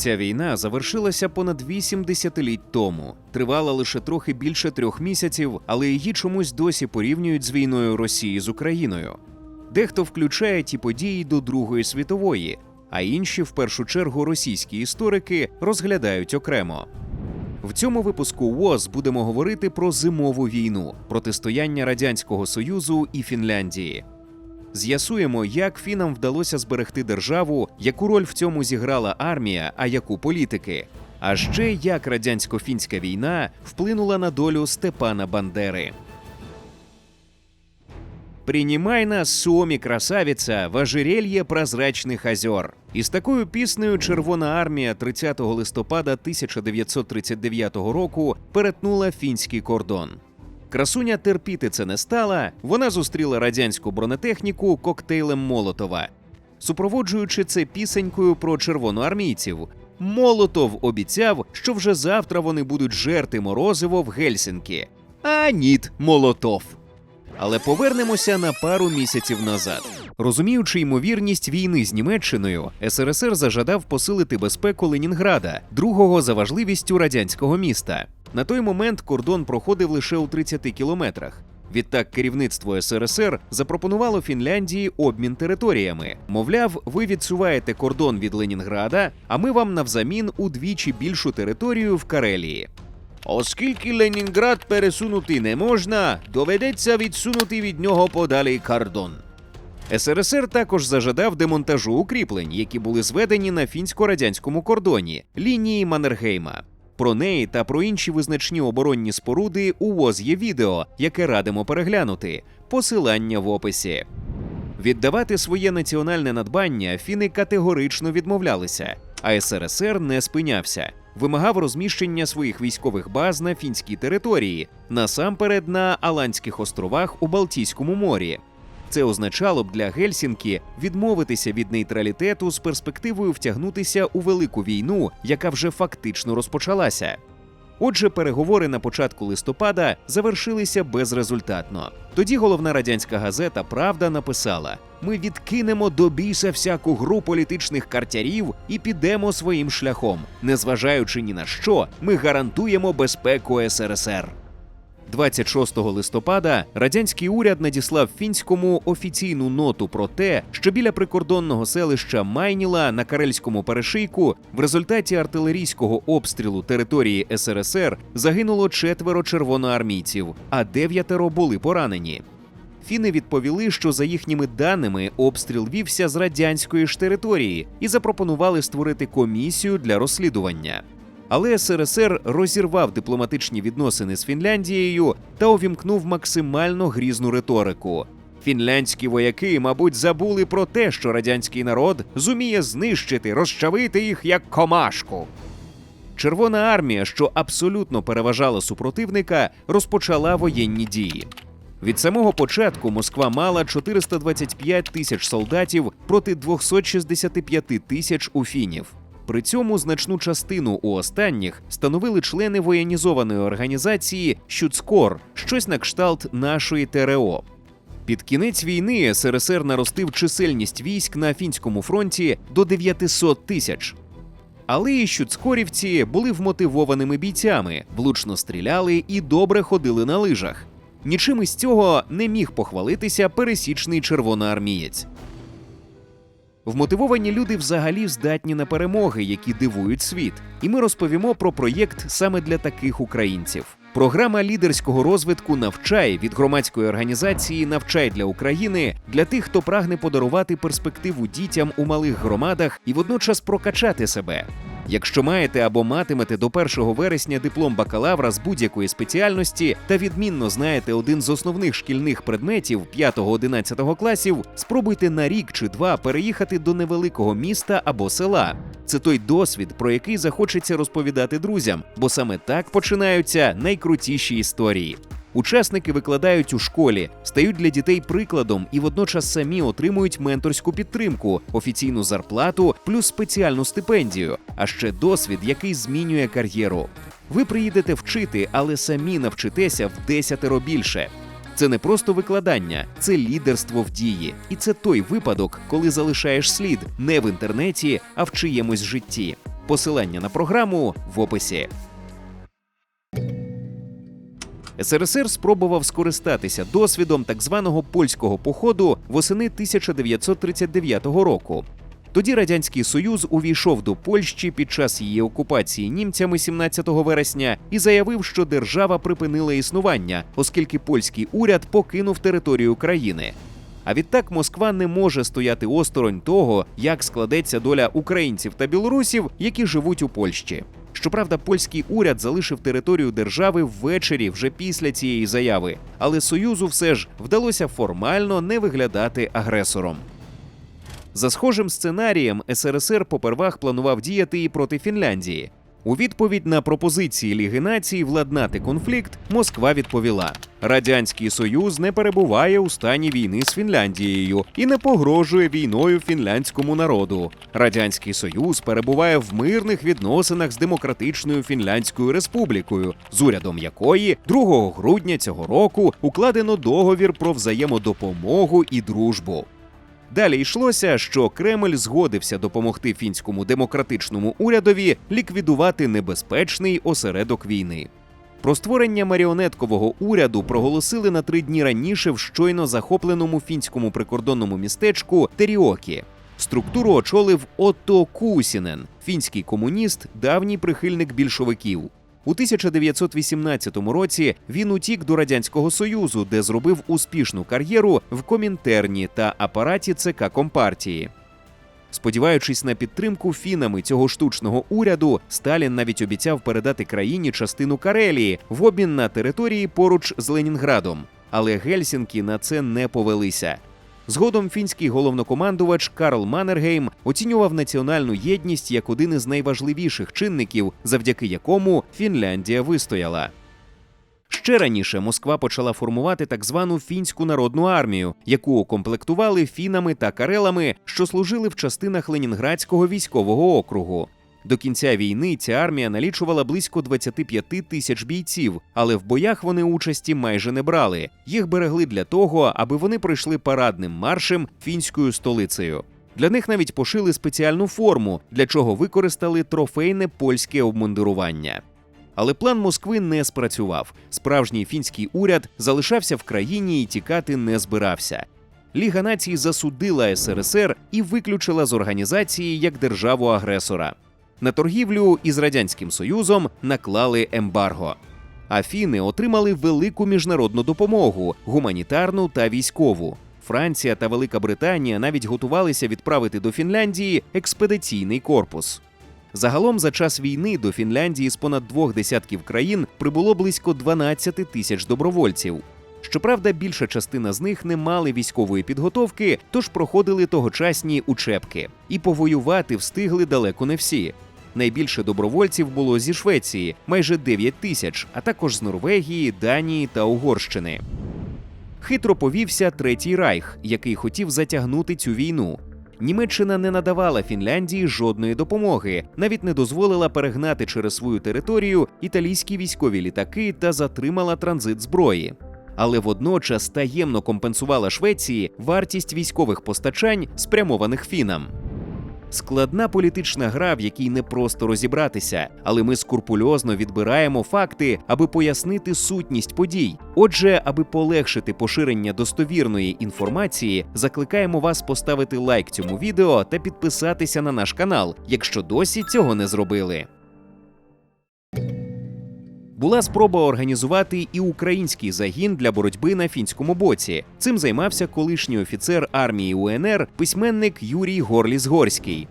Ця війна завершилася понад вісім десятиліть тому. Тривала лише трохи більше трьох місяців, але її чомусь досі порівнюють з війною Росії з Україною. Дехто включає ті події до Другої світової, а інші, в першу чергу, російські історики розглядають окремо. В цьому випуску ВОЗ будемо говорити про зимову війну, протистояння Радянського Союзу і Фінляндії. З'ясуємо, як фінам вдалося зберегти державу, яку роль в цьому зіграла армія, а яку політики. А ще як радянсько-фінська війна вплинула на долю Степана Бандери. Принимай нас, Суомі красавіця, в ожерелье прозрачних озер. Із такою піснею Червона армія 30 листопада 1939 року перетнула фінський кордон. Красуня терпіти це не стала. Вона зустріла радянську бронетехніку коктейлем Молотова, супроводжуючи це пісенькою про червоноармійців. Молотов обіцяв, що вже завтра вони будуть жерти морозиво в Гельсінкі. А ніт, Молотов. Але повернемося на пару місяців назад. Розуміючи ймовірність війни з Німеччиною, СРСР зажадав посилити безпеку Ленінграда, другого за важливістю радянського міста. На той момент кордон проходив лише у 30 кілометрах. Відтак керівництво СРСР запропонувало Фінляндії обмін територіями. Мовляв, ви відсуваєте кордон від Ленінграда, а ми вам навзамін удвічі більшу територію в Карелії. Оскільки Ленінград пересунути не можна, доведеться відсунути від нього подалі кордон. СРСР також зажадав демонтажу укріплень, які були зведені на фінсько-радянському кордоні лінії Маннергейма. Про неї та про інші визначні оборонні споруди у ВОЗ є відео, яке радимо переглянути. Посилання в описі. Віддавати своє національне надбання фіни категорично відмовлялися, а СРСР не спинявся. Вимагав розміщення своїх військових баз на фінській території, насамперед на Аландських островах у Балтійському морі. Це означало б для Гельсінкі відмовитися від нейтралітету з перспективою втягнутися у велику війну, яка вже фактично розпочалася. Отже, переговори на початку листопада завершилися безрезультатно. Тоді головна радянська газета Правда написала: ми відкинемо до біса всяку гру політичних картярів і підемо своїм шляхом. Незважаючи ні на що, ми гарантуємо безпеку СРСР. 26 листопада радянський уряд надіслав фінському офіційну ноту про те, що біля прикордонного селища Майніла на Карельському перешийку в результаті артилерійського обстрілу території СРСР загинуло четверо червоноармійців, а дев'ятеро були поранені. Фіни відповіли, що за їхніми даними обстріл вівся з радянської ж території і запропонували створити комісію для розслідування. Але СРСР розірвав дипломатичні відносини з Фінляндією та увімкнув максимально грізну риторику. Фінляндські вояки, мабуть, забули про те, що радянський народ зуміє знищити, розчавити їх як комашку. Червона армія, що абсолютно переважала супротивника, розпочала воєнні дії. Від самого початку Москва мала 425 тисяч солдатів проти 265 тисяч у фінів. При цьому значну частину у останніх становили члени воєнізованої організації Щуцкор, щось на кшталт нашої ТРО. Під кінець війни СРСР наростив чисельність військ на фінському фронті до 900 тисяч. Але і щуцкорівці були вмотивованими бійцями, влучно стріляли і добре ходили на лижах. Нічим із цього не міг похвалитися пересічний червоноармієць. Вмотивовані люди взагалі здатні на перемоги, які дивують світ. І ми розповімо про проєкт саме для таких українців. Програма лідерського розвитку «Навчай» від громадської організації Навчай для України для тих, хто прагне подарувати перспективу дітям у малих громадах і водночас прокачати себе. Якщо маєте або матимете до 1 вересня диплом бакалавра з будь-якої спеціальності та відмінно знаєте один з основних шкільних предметів 5-11 класів, спробуйте на рік чи два переїхати до невеликого міста або села. Це той досвід, про який захочеться розповідати друзям, бо саме так починаються найкрутіші історії. Учасники викладають у школі, стають для дітей прикладом і водночас самі отримують менторську підтримку, офіційну зарплату, плюс спеціальну стипендію, а ще досвід, який змінює кар'єру. Ви приїдете вчити, але самі навчитеся в десятеро більше. Це не просто викладання, це лідерство в дії. І це той випадок, коли залишаєш слід не в інтернеті, а в чиємусь житті. Посилання на програму в описі. СРСР спробував скористатися досвідом так званого польського походу восени 1939 року. Тоді радянський союз увійшов до Польщі під час її окупації німцями 17 вересня і заявив, що держава припинила існування, оскільки польський уряд покинув територію країни. А відтак Москва не може стояти осторонь того, як складеться доля українців та білорусів, які живуть у Польщі. Щоправда, польський уряд залишив територію держави ввечері вже після цієї заяви, але Союзу все ж вдалося формально не виглядати агресором. За схожим сценарієм СРСР попервах планував діяти і проти Фінляндії. У відповідь на пропозиції Ліги націй владнати конфлікт Москва відповіла: Радянський Союз не перебуває у стані війни з Фінляндією і не погрожує війною фінляндському народу. Радянський Союз перебуває в мирних відносинах з демократичною Фінляндською республікою, з урядом якої 2 грудня цього року укладено договір про взаємодопомогу і дружбу. Далі йшлося, що Кремль згодився допомогти фінському демократичному урядові ліквідувати небезпечний осередок війни. Про створення маріонеткового уряду проголосили на три дні раніше в щойно захопленому фінському прикордонному містечку Теріокі. Структуру очолив Отто Кусінен, фінський комуніст, давній прихильник більшовиків. У 1918 році він утік до радянського союзу, де зробив успішну кар'єру в комінтерні та апараті ЦК Компартії. Сподіваючись на підтримку фінами цього штучного уряду, Сталін навіть обіцяв передати країні частину Карелії в обмін на території поруч з Ленінградом. Але Гельсінкі на це не повелися. Згодом фінський головнокомандувач Карл Маннергейм оцінював національну єдність як один із найважливіших чинників, завдяки якому Фінляндія вистояла. Ще раніше Москва почала формувати так звану фінську народну армію, яку укомплектували фінами та карелами, що служили в частинах Ленінградського військового округу. До кінця війни ця армія налічувала близько 25 тисяч бійців, але в боях вони участі майже не брали. Їх берегли для того, аби вони пройшли парадним маршем фінською столицею. Для них навіть пошили спеціальну форму, для чого використали трофейне польське обмундирування. Але план Москви не спрацював. Справжній фінський уряд залишався в країні і тікати не збирався. Ліга націй засудила СРСР і виключила з організації як державу-агресора. На торгівлю із радянським союзом наклали ембарго. А фіни отримали велику міжнародну допомогу гуманітарну та військову. Франція та Велика Британія навіть готувалися відправити до Фінляндії експедиційний корпус. Загалом за час війни до Фінляндії з понад двох десятків країн прибуло близько 12 тисяч добровольців. Щоправда, більша частина з них не мали військової підготовки, тож проходили тогочасні учебки. І повоювати встигли далеко не всі. Найбільше добровольців було зі Швеції майже 9 тисяч, а також з Норвегії, Данії та Угорщини. Хитро повівся Третій Райх, який хотів затягнути цю війну. Німеччина не надавала Фінляндії жодної допомоги, навіть не дозволила перегнати через свою територію італійські військові літаки та затримала транзит зброї. Але водночас таємно компенсувала Швеції вартість військових постачань, спрямованих фінам. Складна політична гра, в якій не просто розібратися, але ми скрупульозно відбираємо факти, аби пояснити сутність подій. Отже, аби полегшити поширення достовірної інформації, закликаємо вас поставити лайк цьому відео та підписатися на наш канал, якщо досі цього не зробили. Була спроба організувати і український загін для боротьби на фінському боці. Цим займався колишній офіцер армії УНР, письменник Юрій Горліс-Горський.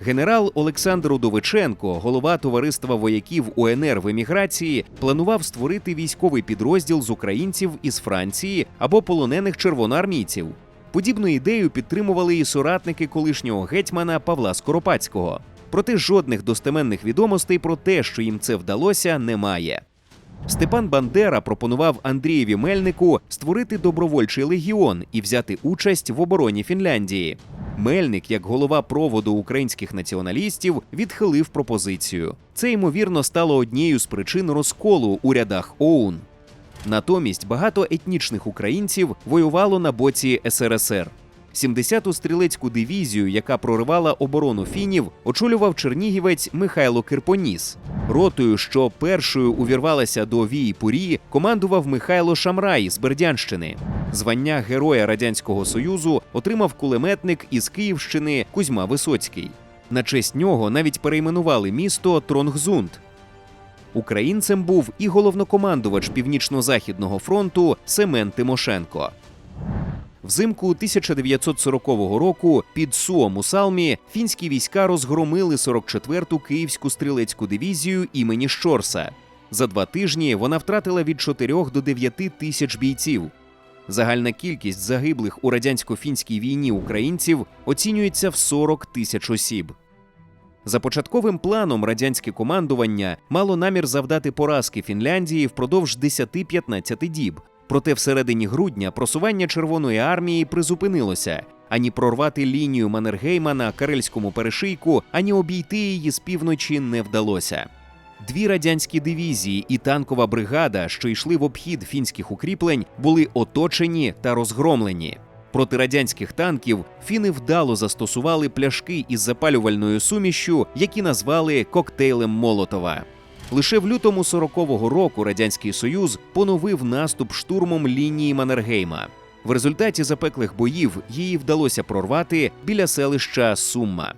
Генерал Олександр Удовиченко, голова товариства вояків УНР в еміграції, планував створити військовий підрозділ з українців із Франції або полонених червоноармійців. Подібну ідею підтримували і соратники колишнього гетьмана Павла Скоропадського. Проте жодних достеменних відомостей про те, що їм це вдалося, немає. Степан Бандера пропонував Андрієві Мельнику створити добровольчий легіон і взяти участь в обороні Фінляндії. Мельник, як голова проводу українських націоналістів, відхилив пропозицію. Це ймовірно стало однією з причин розколу у рядах ОУН. Натомість багато етнічних українців воювало на боці СРСР. 70-ту стрілецьку дивізію, яка проривала оборону фінів, очолював чернігівець Михайло Кирпоніс. Ротою, що першою увірвалася до вії Пурі, командував Михайло Шамрай з Бердянщини. Звання Героя Радянського Союзу отримав кулеметник із Київщини Кузьма Висоцький. На честь нього навіть перейменували місто Тронгзунд. Українцем був і головнокомандувач Північно-Західного фронту Семен Тимошенко. Взимку 1940 року під Суом у Салмі фінські війська розгромили 44-ту Київську стрілецьку дивізію імені Щорса. За два тижні вона втратила від 4 до 9 тисяч бійців. Загальна кількість загиблих у радянсько-фінській війні українців оцінюється в 40 тисяч осіб. За початковим планом радянське командування мало намір завдати поразки Фінляндії впродовж 10-15 діб. Проте всередині грудня просування Червоної армії призупинилося. Ані прорвати лінію Маннергейма на Карельському перешийку, ані обійти її з півночі не вдалося. Дві радянські дивізії і танкова бригада, що йшли в обхід фінських укріплень, були оточені та розгромлені. Проти радянських танків фіни вдало застосували пляшки із запалювальною сумішшю, які назвали коктейлем Молотова. Лише в лютому 40-го року радянський союз поновив наступ штурмом лінії Маннергейма. В результаті запеклих боїв її вдалося прорвати біля селища Сумма.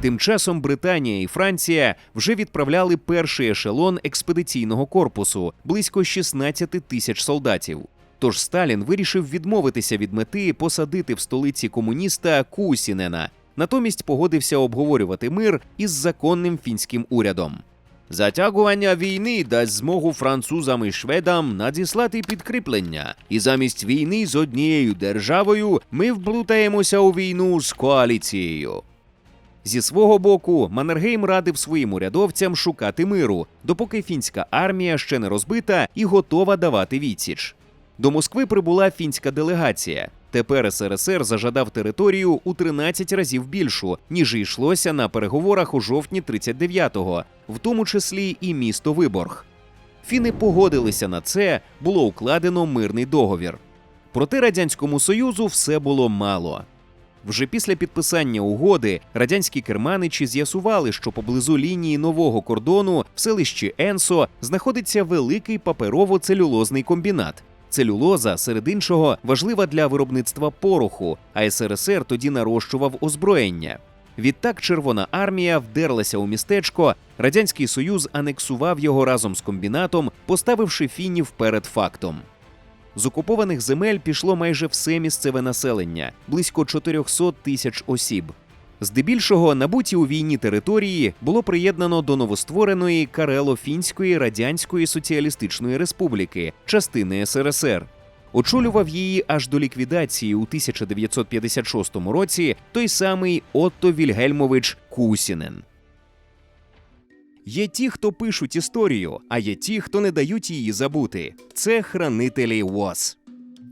Тим часом Британія і Франція вже відправляли перший ешелон експедиційного корпусу близько 16 тисяч солдатів. Тож Сталін вирішив відмовитися від мети посадити в столиці комуніста Кусінена, натомість погодився обговорювати мир із законним фінським урядом. Затягування війни дасть змогу французам і шведам надіслати підкріплення, і замість війни з однією державою ми вплутаємося у війну з коаліцією. Зі свого боку, Маннергейм радив своїм урядовцям шукати миру, допоки фінська армія ще не розбита і готова давати відсіч. До Москви прибула фінська делегація. Тепер СРСР зажадав територію у 13 разів більшу, ніж йшлося на переговорах у жовтні 39-го, в тому числі і місто Виборг. Фіни погодилися на це, було укладено мирний договір. Проте радянському союзу все було мало. Вже після підписання угоди радянські керманичі з'ясували, що поблизу лінії нового кордону в селищі Енсо знаходиться великий паперово-целюлозний комбінат. Целюлоза, серед іншого, важлива для виробництва пороху, а СРСР тоді нарощував озброєння. Відтак Червона армія вдерлася у містечко, Радянський Союз анексував його разом з комбінатом, поставивши фінів перед фактом. З окупованих земель пішло майже все місцеве населення близько 400 тисяч осіб. Здебільшого набуті у війні території було приєднано до новоствореної Карело-Фінської Радянської Соціалістичної Республіки, частини СРСР. Очолював її аж до ліквідації у 1956 році той самий Отто Вільгельмович Кусінен. Є ті, хто пишуть історію, а є ті, хто не дають її забути. Це хранителі ВОЗ.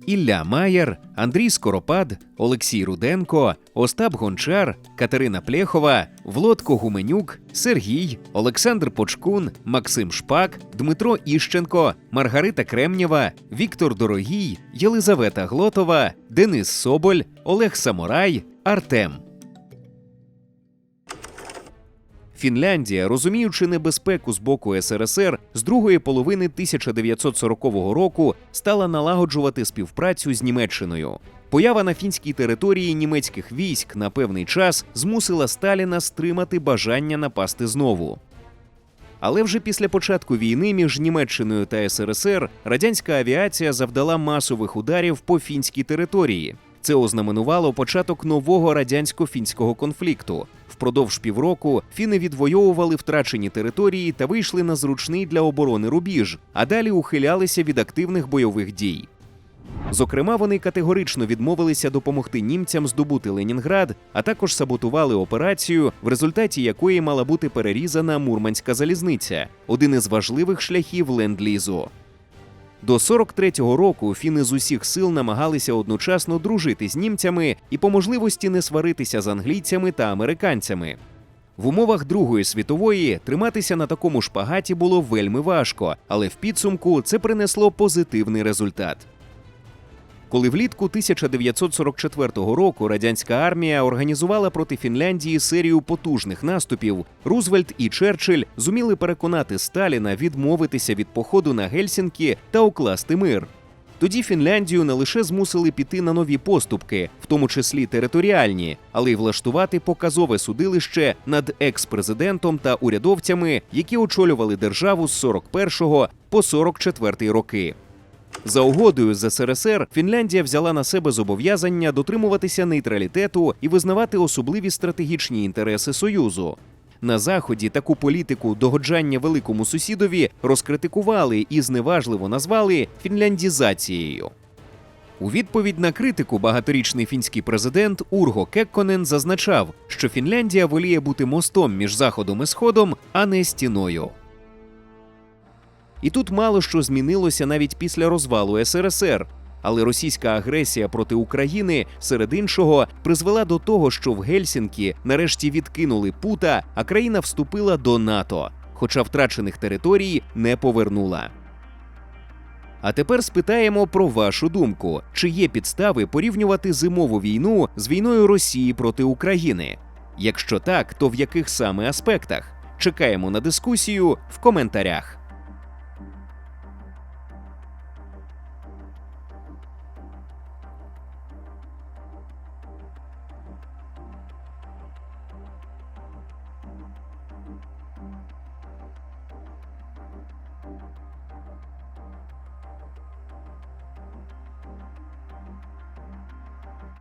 Ілля Маєр, Андрій Скоропад, Олексій Руденко, Остап Гончар, Катерина Плєхова, Влодко Гуменюк, Сергій, Олександр Почкун, Максим Шпак, Дмитро Іщенко, Маргарита Кремнєва, Віктор Дорогій, Єлизавета Глотова, Денис Соболь, Олег Самурай, Артем. Фінляндія, розуміючи небезпеку з боку СРСР, з другої половини 1940 року стала налагоджувати співпрацю з Німеччиною. Поява на фінській території німецьких військ на певний час змусила Сталіна стримати бажання напасти знову. Але вже після початку війни між Німеччиною та СРСР радянська авіація завдала масових ударів по фінській території. Це ознаменувало початок нового радянсько-фінського конфлікту. Впродовж півроку фіни відвоювали втрачені території та вийшли на зручний для оборони рубіж, а далі ухилялися від активних бойових дій. Зокрема, вони категорично відмовилися допомогти німцям здобути Ленінград, а також саботували операцію, в результаті якої мала бути перерізана Мурманська залізниця, один із важливих шляхів ленд-лізу. До 43-го року фіни з усіх сил намагалися одночасно дружити з німцями і по можливості не сваритися з англійцями та американцями. В умовах Другої світової триматися на такому шпагаті було вельми важко, але в підсумку це принесло позитивний результат. Коли влітку 1944 року радянська армія організувала проти Фінляндії серію потужних наступів, Рузвельт і Черчилль зуміли переконати Сталіна відмовитися від походу на Гельсінкі та укласти мир. Тоді Фінляндію не лише змусили піти на нові поступки, в тому числі територіальні, але й влаштувати показове судилище над екс-президентом та урядовцями, які очолювали державу з 41 по 44 роки. За угодою з СРСР Фінляндія взяла на себе зобов'язання дотримуватися нейтралітету і визнавати особливі стратегічні інтереси Союзу. На заході таку політику догоджання великому сусідові розкритикували і зневажливо назвали фінляндізацією. У відповідь на критику багаторічний фінський президент Урго Кекконен зазначав, що Фінляндія воліє бути мостом між заходом і сходом, а не стіною. І тут мало що змінилося навіть після розвалу СРСР. Але російська агресія проти України, серед іншого, призвела до того, що в Гельсінкі нарешті відкинули пута, а країна вступила до НАТО, хоча втрачених територій не повернула. А тепер спитаємо про вашу думку: чи є підстави порівнювати зимову війну з війною Росії проти України? Якщо так, то в яких саме аспектах? Чекаємо на дискусію в коментарях.